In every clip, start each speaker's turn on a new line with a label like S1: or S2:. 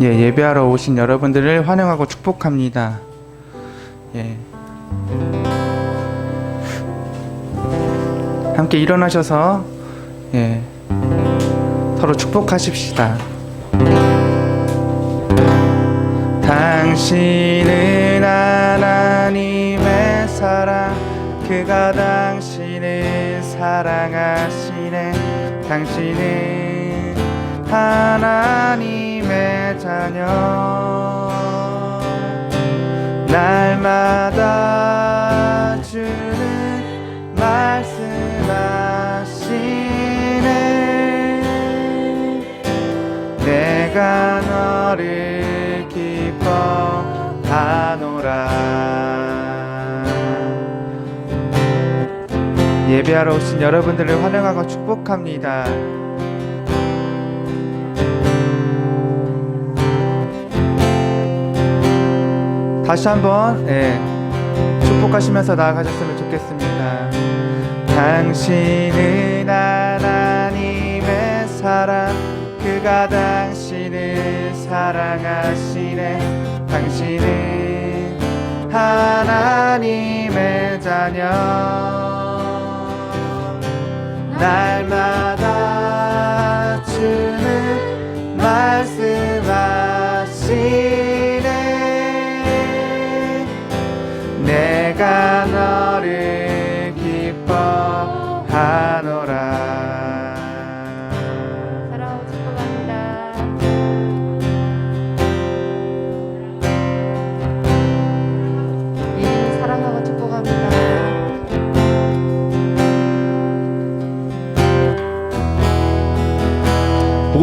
S1: 예, 예배하러 오신 여러분들을 환영하고 축복합니다. 예. 함께 일어나셔서 예. 서로 축복하십시다. 당신은 하나님의 사랑 그가 당신을 사랑하시네 당신은 하나님 의 자녀. 날마다 주는 말씀하시네. 내가 너를 기뻐하노라. 예배하러 오신 여러분들을 환영하고 축복합니다. 다시 한번 예, 축복하시면서 나아가셨으면 좋겠습니다. 당신은 하나님의 사랑 그가 당신을 사랑하시네 당신은 하나님의 자녀 날마다 주는 말씀하시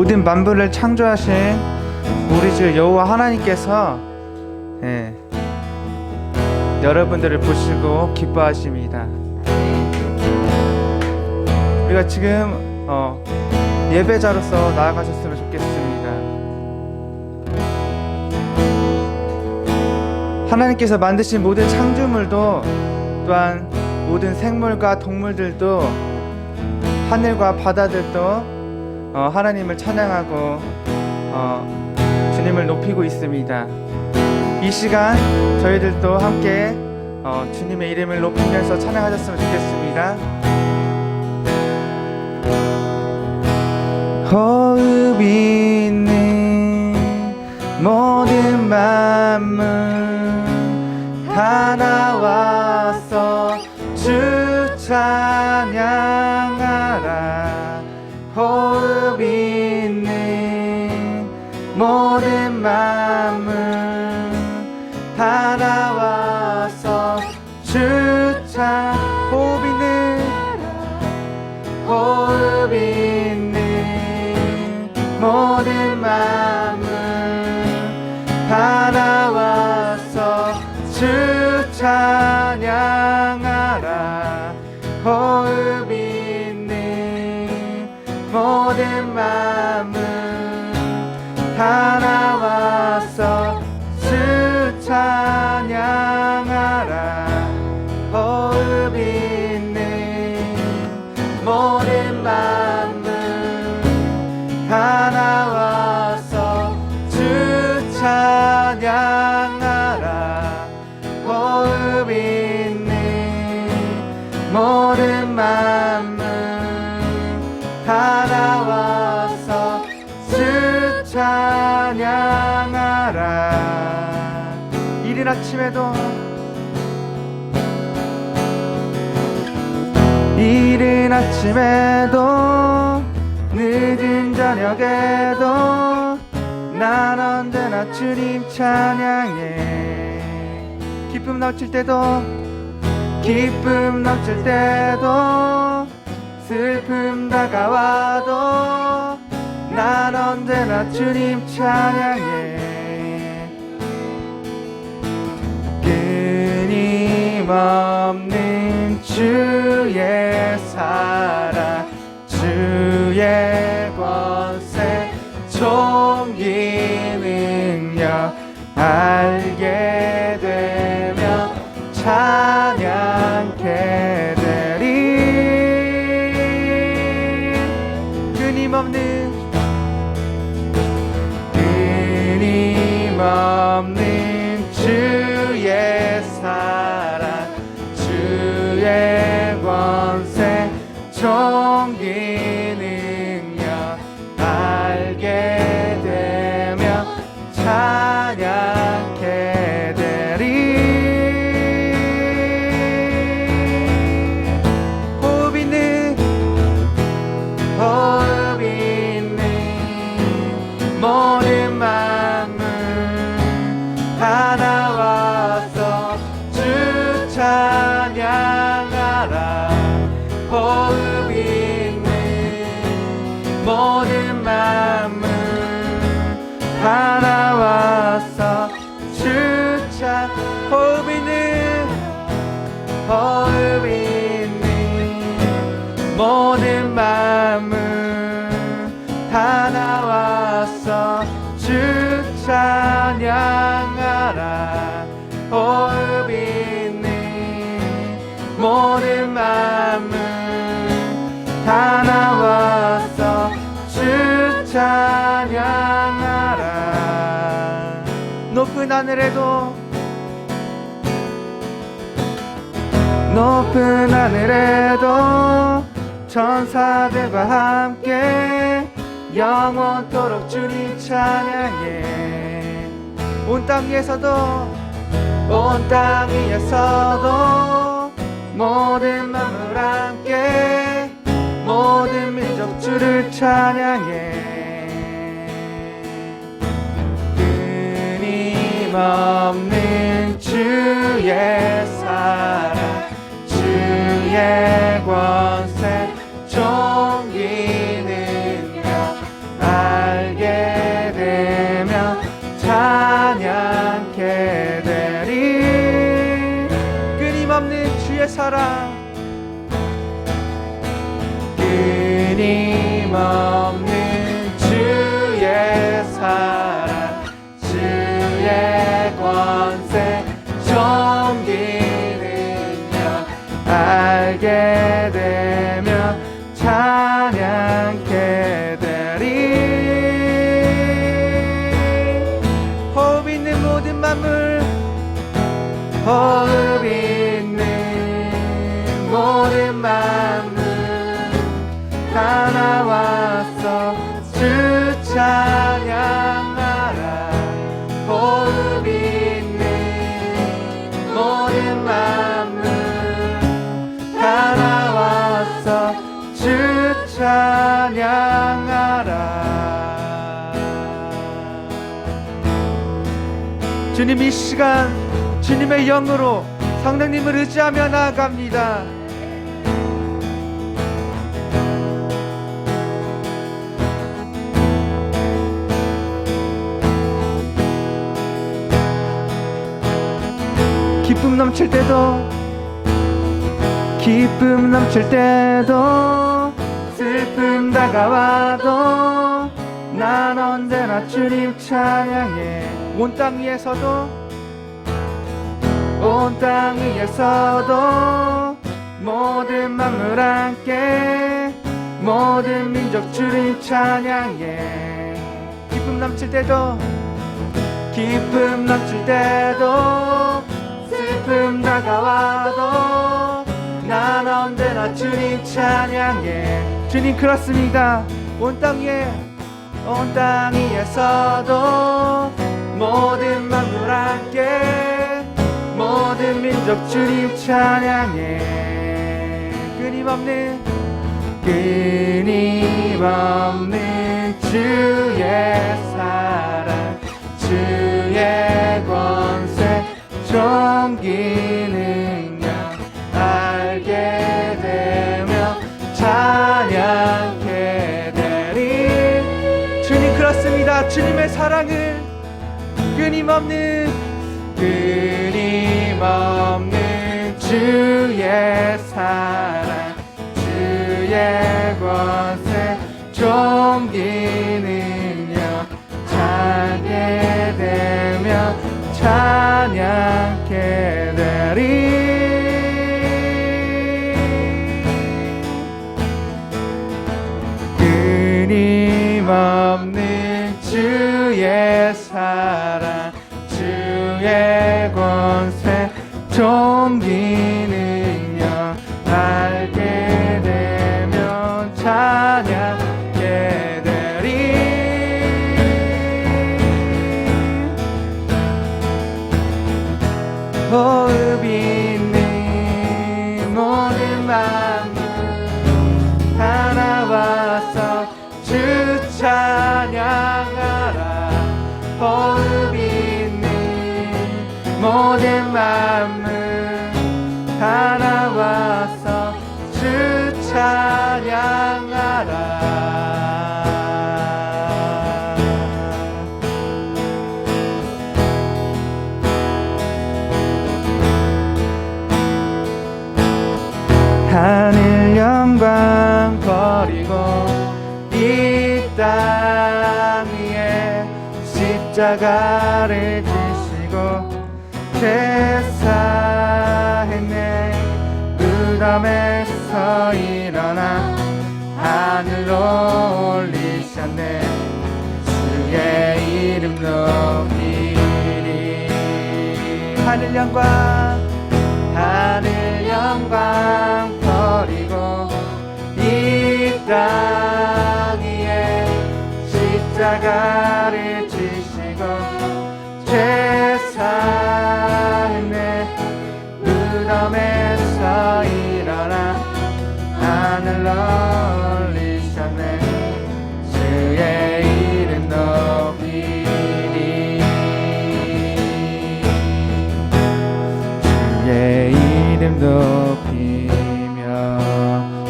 S1: 모든 만물을 창조하신 우리 주 여호와 하나님께서 예, 여러분들을 보시고 기뻐하십니다. 우리가 지금 어, 예배자로서 나아가셨으면 좋겠습니다. 하나님께서 만드신 모든 창조물도 또한 모든 생물과 동물들도 하늘과 바다들도 어, 하나님을 찬양하고 어, 주님을 높이고 있습니다. 이 시간 저희들도 함께 어, 주님의 이름을 높이면서 찬양하셨으면 좋겠습니다. 호흡이 있는 모든 만물 다나 아침에도 늦은 저녁에도 난 언제나 주님 찬양해. 기쁨 넘칠 때도 기쁨 넘칠 때도 슬픔 다가와도 난 언제나 주님 찬양해. 끊임없는 주의 사랑 주의 찬양 높은 하늘에도 높은 하늘에도 천사들과 함께 영원토록 주님 찬양해. 온땅 위에서도 온 땅 위에서도 모든 만물 함께 모든 민족 주를 찬양해 끊임없는 주의 사랑 주의 권세 종기 능력 알게 되며 찬양케 되리. 끊임없는 주의 사랑 끊임없는 호흡 있는 모든 만물 다 나와서 주 찬양하라. 호흡 있는 모든 만물 다 나와서 주 찬양하라. 주님 이 시간 주님의 영으로 성령님을 의지하며 나아갑니다. 기쁨 넘칠 때도 기쁨 넘칠 때도 슬픔 다가와도 난 언제나 주님 찬양해. 온 땅 위에서도 온 땅 위에서도 모든 만물 함께 모든 민족 주님 찬양해. 기쁨 넘칠 때도 기쁨 넘칠 때도 슬픔 다가와도 난 언제나 주님 찬양해. 주님 그렇습니다. 온 땅 위에 온 땅 위에서도 모든 만물 함께 모든 민족 주님 찬양해. 끊임없는 끊임없는 주의 사랑 주의 권세 종기 능력 알게 되며 찬양케 되리. 주님 그렇습니다. 주님의 사랑을 끊임없는 끊임없는 주의 사랑 주의 권세 종기 능력 찬게 되며 찬양케 되리 거울비. 십자가를 지시고 제사했네. 무덤에서 일어나 하늘로 올리셨네. 주의 이름 높이리 하늘 영광 하늘 영광 버리고 이 땅 위에 십자가를 제사했네 무덤에서 일어나 하늘로 올리셨네. 주의 이름 높이리 주의 이름 높이며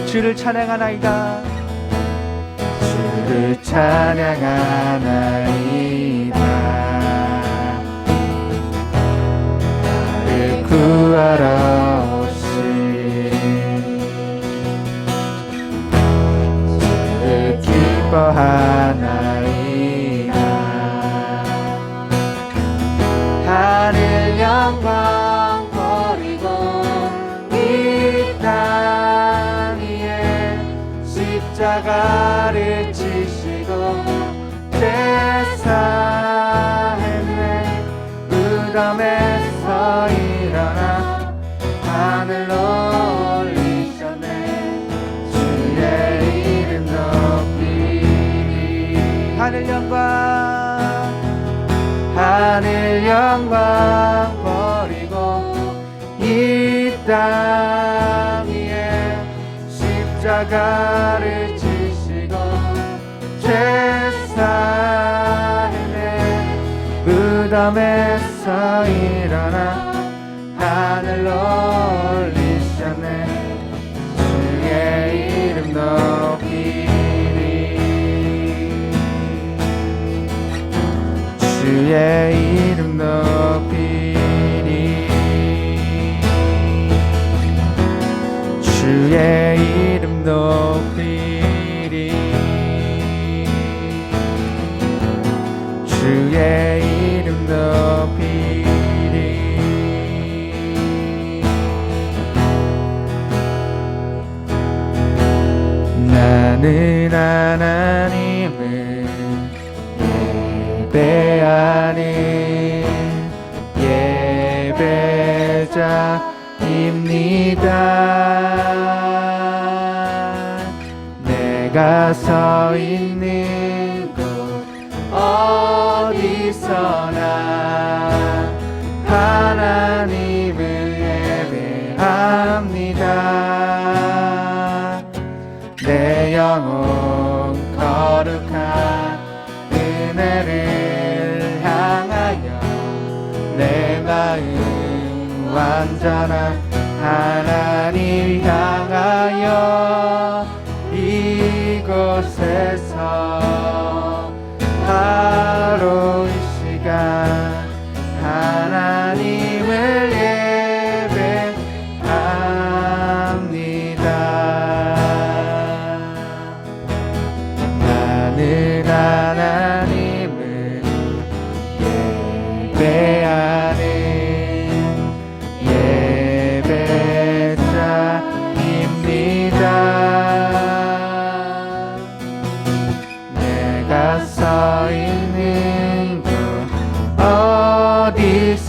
S1: 주를 찬양하나이다. 주를 찬양하나이다 나를 구하러 십자가를 지시고 제사했네 무덤에서 일어나 하늘로 올리셨네. 주의 이름 높이리. 주의 이름 높이리 완전한 하나님 향하여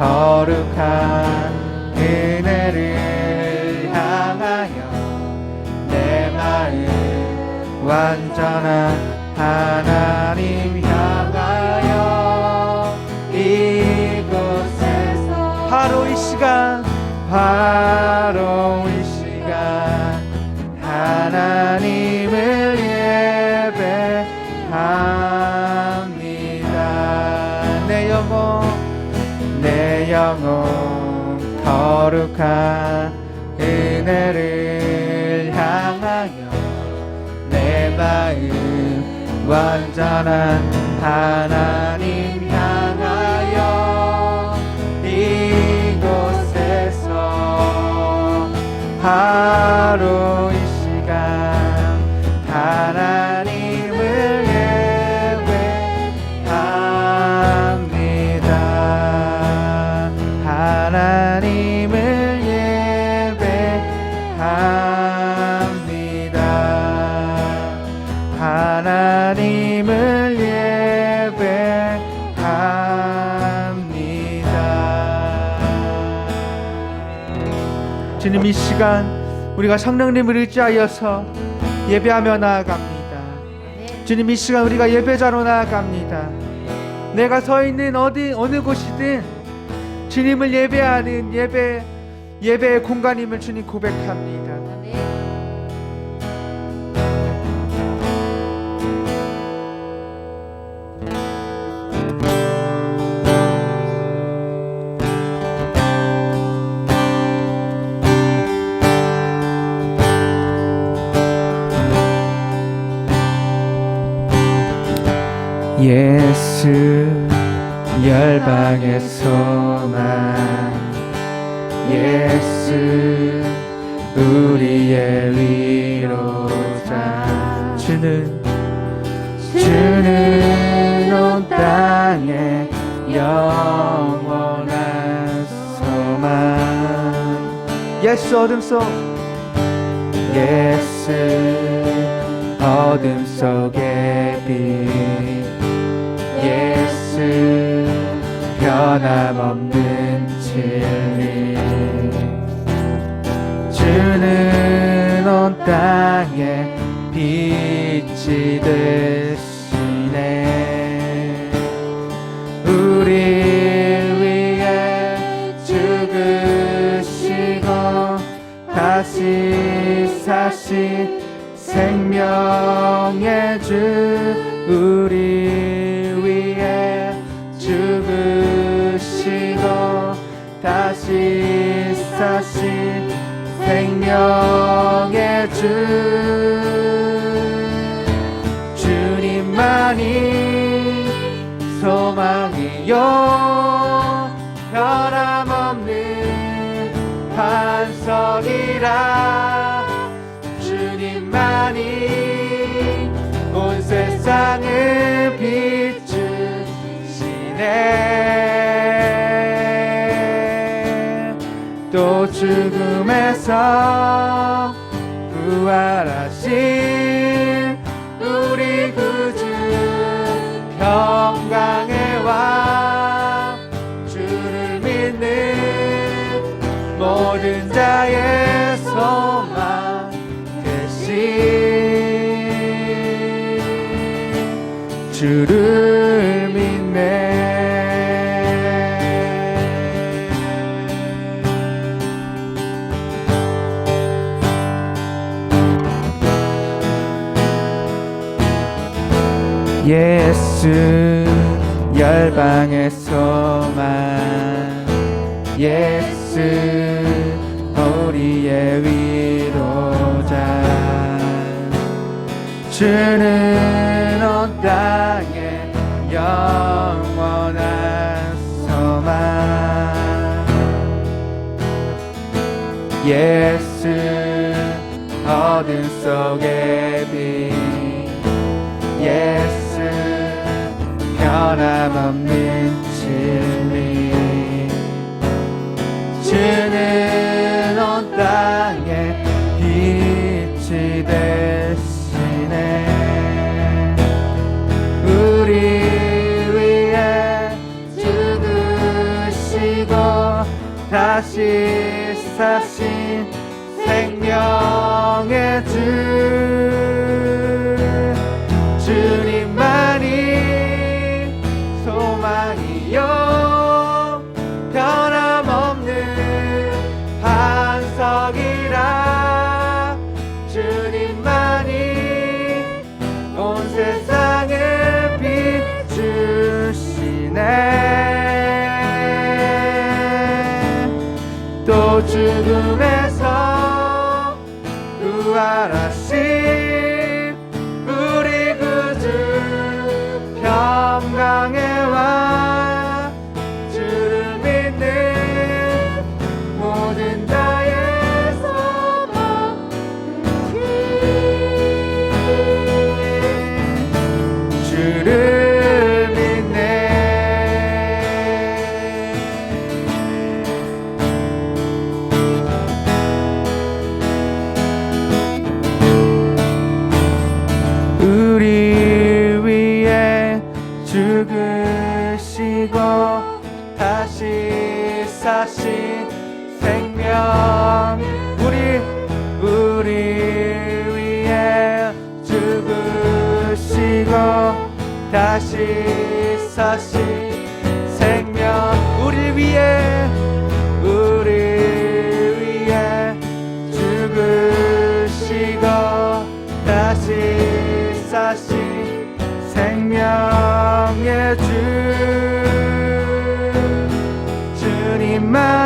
S1: 거룩한 은혜를 향하여 내 마음 완전한 하나 완전한 주님 이 시간 우리가 성령님을 의지하여서 예배하며 나아갑니다. 주님 이 시간 우리가 예배자로 나아갑니다. 내가 서 있는 어디 어느 곳이든 주님을 예배하는 예배 예배의 공간임을 주님 고백합니다. 우리의 위로자. 주는 주는 온 땅에 영원한 소망. 예수 어둠 속 예수 어둠 속의 빛. 예수 변함없는 진리 주는 온 땅에 빛이 되시네. 우리 위해 죽으시고 다시 사신 생명의 주 우리 위해 죽으시고 다시 사신 생명의 주 주님만이 소망이요. 변함없는 반석이라 주님만이 온 세상을 죽음에서 부활하신 우리 구주 평강의 왕 주를 믿는 모든 자의 소망 대신 주를 믿네 예수 소망 예수 우리의 위로자. 주는 온 땅에 영원한 소망 예수 어둠 속의 빛. 예수 변함없는 진리 주는 온 땅에 빛이 되시네 우리 위해 죽으시고 다시 사신 생명의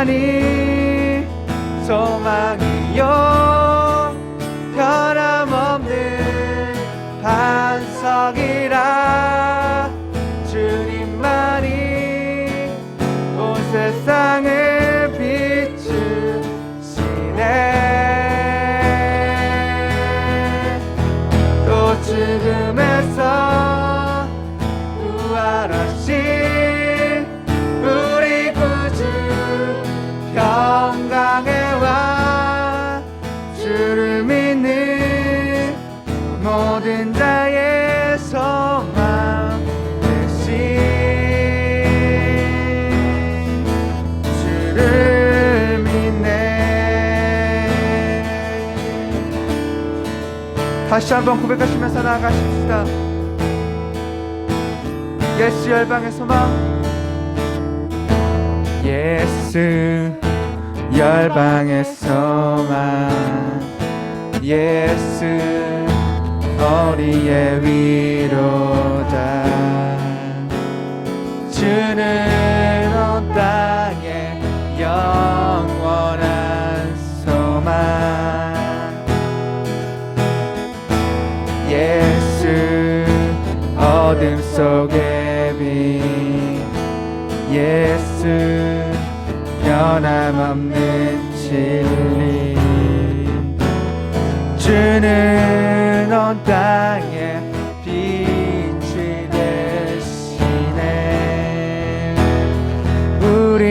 S1: 주 다시 한번 고백하시면서 나아가십시다. 예수 열방의 소망 예수 열방의 소망 예수 어리의 위로다 주는 온 땅에 영 어둠 속의 빛 예수 변함없는 진리. 주는 온 땅에 빛이 되시네. 우리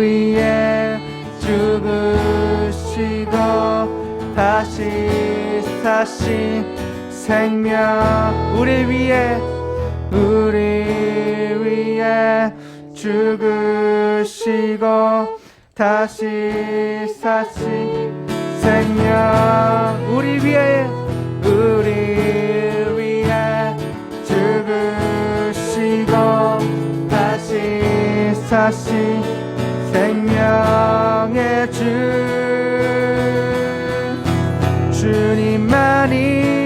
S1: 위해 죽으시고 다시 사신 생명 우리 위해 우리 위해 죽으시고 다시 사신 생명 우리 위해 우리 위해 죽으시고 다시 사신 생명의 주 주님만이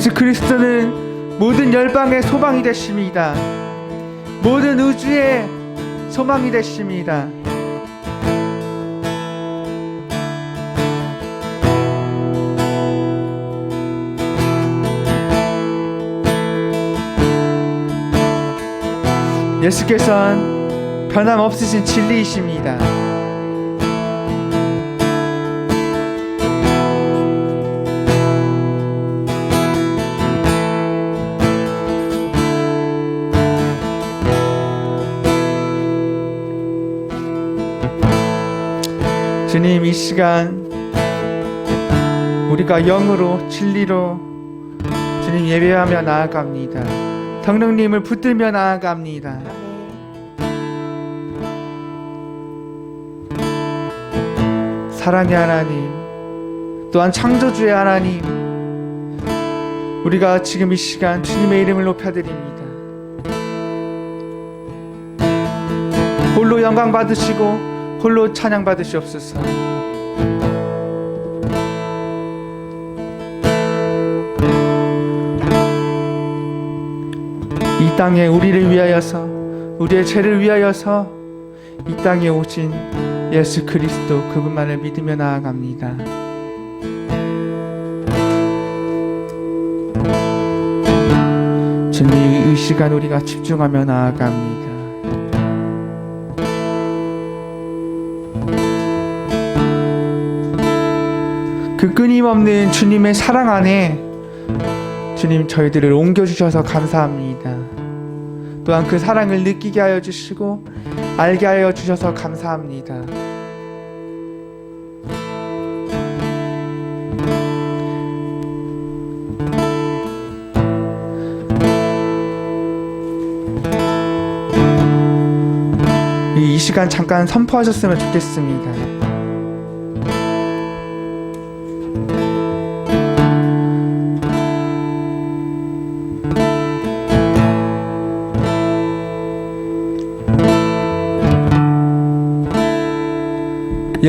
S1: 예수 그리스도는 모든 열방의 소망이 되십니다. 모든 우주의 소망이 되십니다. 예수께서는 변함없으신 진리이십니다. 주님 이 시간 우리가 영으로 진리로 주님 예배하며 나아갑니다. 성령님을 붙들며 나아갑니다. 사랑의 하나님 또한 창조주의 하나님 우리가 지금 이 시간 주님의 이름을 높여드립니다. 홀로 영광 받으시고 홀로 찬양 받으시옵소서. 이 땅에 우리를 위하여서 우리의 죄를 위하여서 이 땅에 오신 예수 그리스도 그분만을 믿으며 나아갑니다. 주님 이 시간 우리가 집중하며 나아갑니다. 그 끊임없는 주님의 사랑 안에 주님 저희들을 옮겨주셔서 감사합니다. 또한 그 사랑을 느끼게 하여 주시고 알게 하여 주셔서 감사합니다. 이 시간 잠깐 선포하셨으면 좋겠습니다.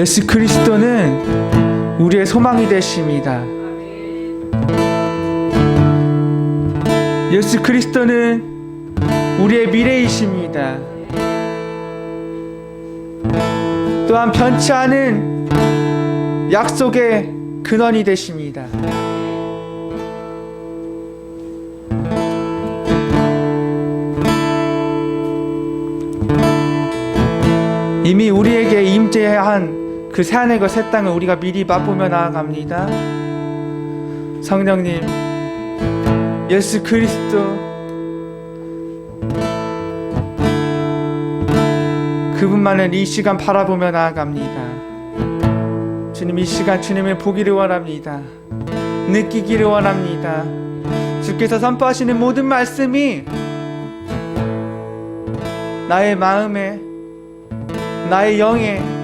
S1: 예수 그리스도는 우리의 소망이 되십니다. 예수 그리스도는 우리의 미래이십니다. 또한 변치 않은 약속의 근원이 되십니다. 이미 우리에게 임재한 그 새 하늘과 새 땅을 우리가 미리 맛보며 나아갑니다. 성령님, 예수 그리스도 그분만을 이 시간 바라보며 나아갑니다. 주님 이 시간 주님을 보기를 원합니다. 느끼기를 원합니다. 주께서 선포하시는 모든 말씀이 나의 마음에 나의 영에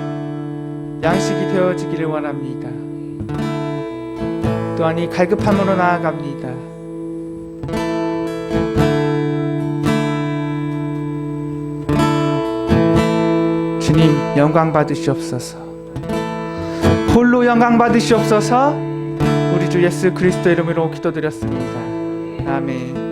S1: 양식이 되어지기를 원합니다. 또한 이 갈급함으로 나아갑니다. 주님 영광 받으시옵소서. 홀로 영광 받으시옵소서. 우리 주 예수 그리스도 이름으로 기도드렸습니다. 아멘.